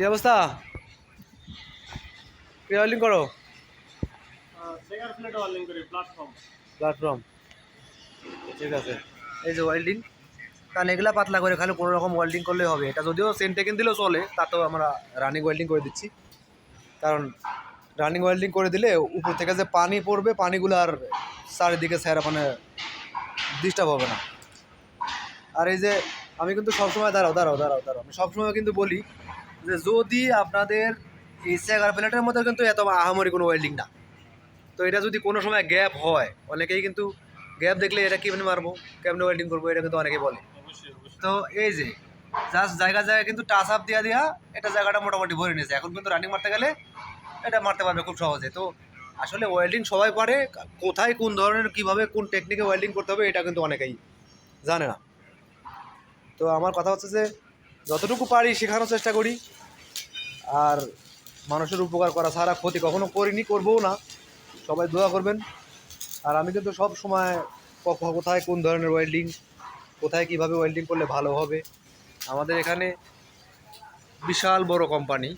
কি অবস্থা? ওয়েল্ডিং করো? প্ল্যাটফর্ম ঠিক আছে। এই যে ওয়েল্ডিং কারণ এগুলা পাতলা করে খালি কোনো রকম ওয়েল্ডিং করলেই হবে। এটা যদিও সেন্টেকেন দিলেও চলে, তাতেও আমরা রানিং ওয়েল্ডিং করে দিচ্ছি। কারণ রানিং ওয়েল্ডিং করে দিলে উপর থেকে যে পানি পড়বে, পানিগুলো আর চারিদিকে স্যার মানে ডিস্টার্ব হবে না। আর এই যে, আমি কিন্তু সবসময়, দাঁড়াও দাঁড়াও দাঁড়াও দাঁড়াও। আমি সবসময় কিন্তু বলি যে যদি আপনাদের এই সেগার প্লেটের মধ্যে কিন্তু এত আহামরি কোনো ওয়েল্ডিং না। তো এটা যদি কোনো সময় গ্যাপ হয় অনেকেই কিন্তু গ্যাপ দেখলে এটা কেমনি মারবো কেমনি ওয়েল্ডিং করব এটা কিন্তু অনেকেই বলে। তো এই যে জাস্ট জায়গা জায়গায় কিন্তু টাচ আপ দিয়া দিয়া এটা জায়গাটা মোটামুটি ভরে নিয়েছে। এখন কিন্তু রানিং মারতে গেলে এটা মারতে পারবে খুব সহজে। তো আসলে ওয়েল্ডিং সবাই পারে কোথায় কোন ধরনের কীভাবে কোন টেকনিকে ওয়েল্ডিং করতে হবে এটা কিন্তু অনেকেই জানে না। তো আমার কথা হচ্ছে যে যতটুকু পারি শেখানোর চেষ্টা করি। আর মানুষের উপকার করা ছাড়া ক্ষতি কখনো করিনি, করবও না। সবাই দোয়া করবেন। আর আমি কিন্তু সব সময় কোথায় কোন ধরনের ওয়েল্ডিং কোথায় কীভাবে ওয়েল্ডিং করলে ভালো হবে। আমাদের এখানে বিশাল বড় কোম্পানি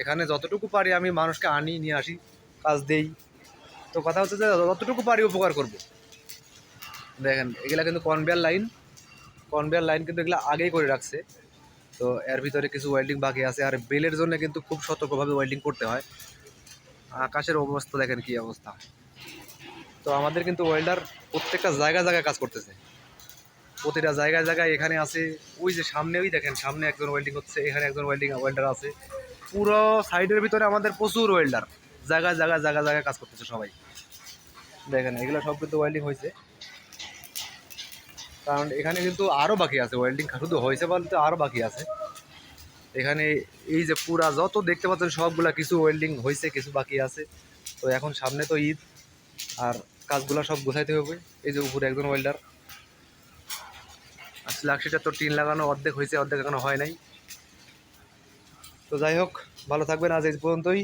এখানে যতটুকু পারি আমি মানুষকে আনি, নিয়ে আসি, কাজ দেই। তো কথা হচ্ছে যে যতটুকু পারি উপকার করব। দেখেন, এগুলা কিন্তু কনভেয়ার লাইন কনভেয়ার লাইন কিন্তু এগুলো আগেই করে রাখছে। তো এর ভিতরে কিছু ওয়েল্ডিং বাকি আছে। আর বেলের জন্য কিন্তু খুব সতর্কভাবে ওয়েল্ডিং করতে হয়। আকাশের অবস্থা দেখেন কি অবস্থা। তো আমাদের কিন্তু ওয়েল্ডার প্রত্যেকটা জায়গায় জায়গায় কাজ করতেছে। প্রতিটা জায়গায় জায়গায় এখানে আছে। ওই যে সামনে, ওই দেখেন, সামনে একজন ওয়েল্ডিং হচ্ছে, এখানে একজন ওয়েল্ডিং ওয়েল্ডার আছে। পুরো সাইডের ভিতরে আমাদের প্রচুর ওয়েল্ডার জায়গায় জায়গায় জায়গায় জায়গায় কাজ করতেছে সবাই। দেখেন, এগুলো সব কিন্তু ওয়েল্ডিং হয়েছে। কারণ এখানে কিন্তু আরও বাকি আছে ওয়েল্ডিং শুধু হয়েছে বলতে আরও বাকি আছে। এখানে এই যে পুরা যত দেখতে পাচ্ছেন সবগুলা কিছু ওয়েল্ডিং হয়েছে, কিছু বাকি আছে। তো এখন সামনে তো ঈদ, আর কাজগুলো সব গোছাইতে হবে। এই যে উপরে একজন ওয়েল্ডার আর লাক্সিটা তো টিন লাগানো অর্ধেক হয়েছে, অর্ধেক এখনও হয় নাই। তো যাই হোক, ভালো থাকবেন আজ এই পর্যন্তই।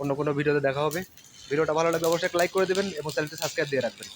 অন্য কোনো ভিডিওতে দেখা হবে। ভিডিওটা ভালো লাগলে অবশ্যই লাইক করে দেবেন এবং চ্যানেলটি সাবস্ক্রাইব দিয়ে রাখবেন।